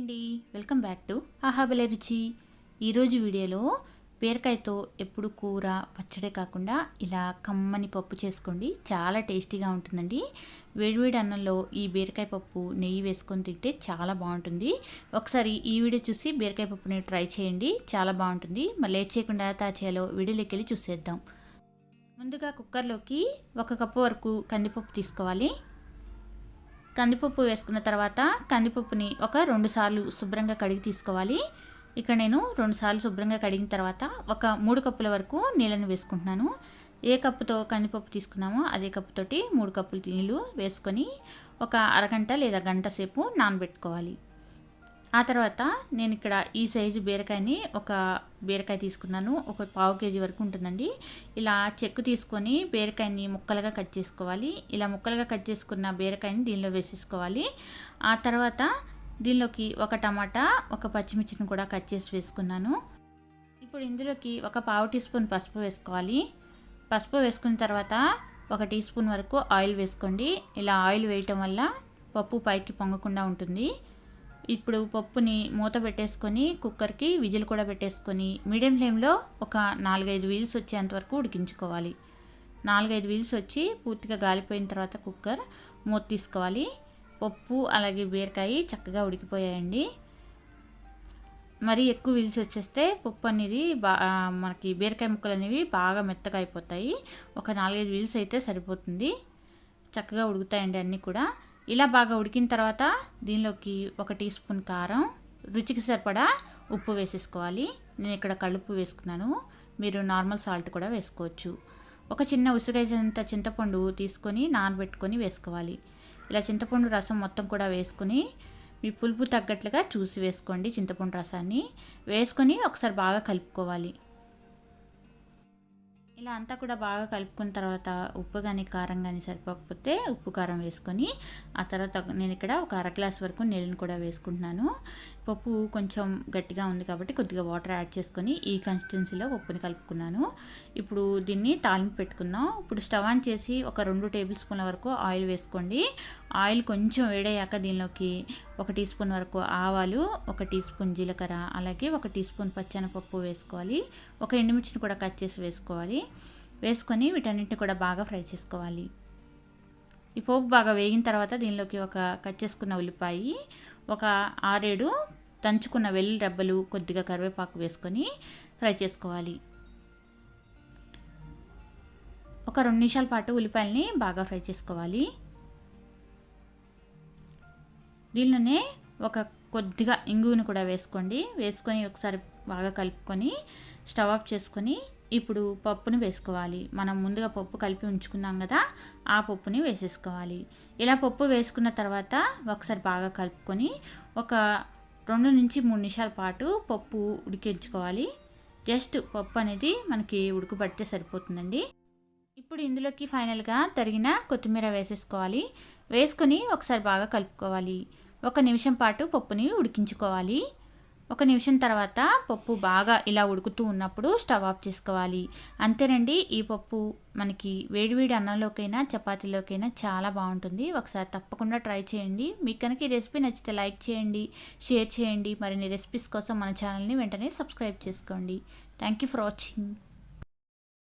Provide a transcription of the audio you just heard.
అండి. Welcome back to ఆహాబలే రుచి. ఈరోజు వీడియోలో బీరకాయతో ఎప్పుడు కూర పచ్చడే కాకుండా ఇలా కమ్మని పప్పు చేసుకోండి. చాలా టేస్టీగా ఉంటుందండి. వేడివేడి అన్నంలో ఈ బీరకాయ పప్పు నెయ్యి వేసుకొని తింటే చాలా బాగుంటుంది. ఒకసారి ఈ వీడియో చూసి బీరకాయ పప్పుని ట్రై చేయండి. చాలా బాగుంటుంది. మళ్ళీ లేట్ చేయకుండా తాచేయాలో వీడియోలోకి వెళ్ళి చూసేద్దాం. ముందుగా కుక్కర్లోకి ఒక కప్పు వరకు కందిపప్పు తీసుకోవాలి. కందిపప్పు వేసుకున్న తర్వాత కందిపప్పుని ఒక రెండు సార్లు శుభ్రంగా కడిగి తీసుకోవాలి. ఇక్కడ నేను రెండు సార్లు శుభ్రంగా కడిగిన తర్వాత ఒక మూడు కప్పుల వరకు నీళ్ళని వేసుకుంటున్నాను. ఏ కప్పుతో కందిపప్పు తీసుకున్నామో అదే కప్పుతోటి మూడు కప్పులు నీళ్ళు వేసుకొని ఒక అరగంట లేదా గంట సేపు నానబెట్టుకోవాలి. ఆ తర్వాత నేను ఇక్కడ ఈ సైజు బీరకాయని ఒక బీరకాయ తీసుకున్నాను. ఒక పావు కేజీ వరకు ఉంటుందండి. ఇలా చెక్కు తీసుకొని బీరకాయని ముక్కలుగా కట్ చేసుకోవాలి. ఇలా ముక్కలుగా కట్ చేసుకున్న బీరకాయని దీనిలో వేసేసుకోవాలి. ఆ తర్వాత దీనిలోకి ఒక టమాటా ఒక పచ్చిమిర్చిని కూడా కట్ చేసి వేసుకున్నాను. ఇప్పుడు ఇందులోకి ఒక పావు టీ స్పూన్ పసుపు వేసుకోవాలి. పసుపు వేసుకున్న తర్వాత ఒక టీ స్పూన్ వరకు ఆయిల్ వేసుకోండి. ఇలా ఆయిల్ వేయటం వల్ల పప్పు పైకి పొంగకుండా ఉంటుంది. ఇప్పుడు పప్పుని మూత పెట్టేసుకొని కుక్కర్కి విజిల్ కూడా పెట్టేసుకొని మీడియం ఫ్లేమ్లో ఒక నాలుగైదు వీల్స్ వచ్చేంత వరకు ఉడికించుకోవాలి. నాలుగైదు వీల్స్ వచ్చి పూర్తిగా గాలిపోయిన తర్వాత కుక్కర్ మూత తీసుకోవాలి. పప్పు అలాగే బీరకాయ చక్కగా ఉడికిపోయాయండి. మరి ఎక్కువ వీల్స్ వచ్చేస్తే పప్పు అనేది బా మనకి బీరకాయ ముక్కలు అనేవి బాగా మెత్తగా అయిపోతాయి. ఒక నాలుగైదు విల్స్ అయితే సరిపోతుంది. చక్కగా ఉడుకుతాయండి అన్నీ కూడా. ఇలా బాగా ఉడికిన తర్వాత దీనిలోకి ఒక టీ స్పూన్ కారం రుచికి సరిపడా ఉప్పు వేసేసుకోవాలి. నేను ఇక్కడ కలుపు వేసుకున్నాను. మీరు నార్మల్ సాల్ట్ కూడా వేసుకోవచ్చు. ఒక చిన్న ఉసిరేసినంత చింతపండు తీసుకొని నానబెట్టుకొని వేసుకోవాలి. ఇలా చింతపండు రసం మొత్తం కూడా వేసుకొని మీ పులుపు తగ్గట్లుగా చూసి వేసుకోండి చింతపండు రసాన్ని. వేసుకొని ఒకసారి బాగా కలుపుకోవాలి. ఇలా అంతా కూడా బాగా కలుపుకున్న తర్వాత ఉప్పు కానీ కారం కానీ సరిపోకపోతే ఉప్పు కారం వేసుకొని ఆ తర్వాత నేను ఇక్కడ ఒక అర గ్లాస్ వరకు నీళ్ళని కూడా వేసుకుంటున్నాను. పప్పు కొంచెం గట్టిగా ఉంది కాబట్టి కొద్దిగా వాటర్ యాడ్ చేసుకొని ఈ కన్సిస్టెన్సీలో పప్పుని కలుపుకున్నాను. ఇప్పుడు దీన్ని తాలింపు పెట్టుకుందాం. ఇప్పుడు స్టవ్ ఆన్ చేసి ఒక రెండు టేబుల్ స్పూన్ల వరకు ఆయిల్ వేసుకోండి. ఆయిల్ కొంచెం వేడయ్యాక దీనిలోకి ఒక టీ స్పూన్ వరకు ఆవాలు ఒక టీ స్పూన్ జీలకర్ర అలాగే ఒక టీ స్పూన్ పచ్చనపప్పు వేసుకోవాలి. ఒక ఎండుమిర్చిని కూడా కట్ చేసి వేసుకోవాలి. వేసుకొని వీటన్నిటిని కూడా బాగా ఫ్రై చేసుకోవాలి. ఈ పోపు బాగా వేగిన తర్వాత దీనిలోకి ఒక కట్ చేసుకున్న ఉల్లిపాయ ఒక ఆరేడు దంచుకున్న వెల్లుల్లి రెబ్బలు కొద్దిగా కరివేపాకు వేసుకొని ఫ్రై చేసుకోవాలి. ఒక రెండు నిమిషాల పాటు ఉల్లిపాయలని బాగా ఫ్రై చేసుకోవాలి. దీనిలోనే ఒక కొద్దిగా ఇంగువని కూడా వేసుకోండి. వేసుకొని ఒకసారి బాగా కలుపుకొని స్టవ్ ఆఫ్ చేసుకొని ఇప్పుడు పప్పుని వేసుకోవాలి. మనం ముందుగా పప్పు కలిపి ఉంచుకున్నాం కదా ఆ పప్పుని వేసేసుకోవాలి. ఇలా పప్పు వేసుకున్న తర్వాత ఒకసారి బాగా కలుపుకొని ఒక రెండు నుంచి మూడు నిమిషాల పాటు పప్పు ఉడికించుకోవాలి. జస్ట్ పప్పు అనేది మనకి ఉడకబడితే సరిపోతుందండి. ఇప్పుడు ఇందులోకి ఫైనల్గా తరిగిన కొత్తిమీర వేసేసుకోవాలి. వేసుకొని ఒకసారి బాగా కలుపుకోవాలి. ఒక నిమిషం పాటు పప్పుని ఉడికించుకోవాలి. ఒక నిమిషం తర్వాత పప్పు బాగా ఇలా ఉడుకుతూ ఉన్నప్పుడు స్టవ్ ఆఫ్ చేసుకోవాలి. అంతేనండి ఈ పప్పు మనకి వేడివేడి అన్నంలోకైనా చపాతీలోకైనా చాలా బాగుంటుంది. ఒకసారి తప్పకుండా ట్రై చేయండి. మీకు కనుక ఈ రెసిపీ నచ్చితే లైక్ చేయండి షేర్ చేయండి. మరిన్ని రెసిపీస్ కోసం మన ఛానల్ని వెంటనే సబ్స్క్రైబ్ చేసుకోండి. Thank you for watching.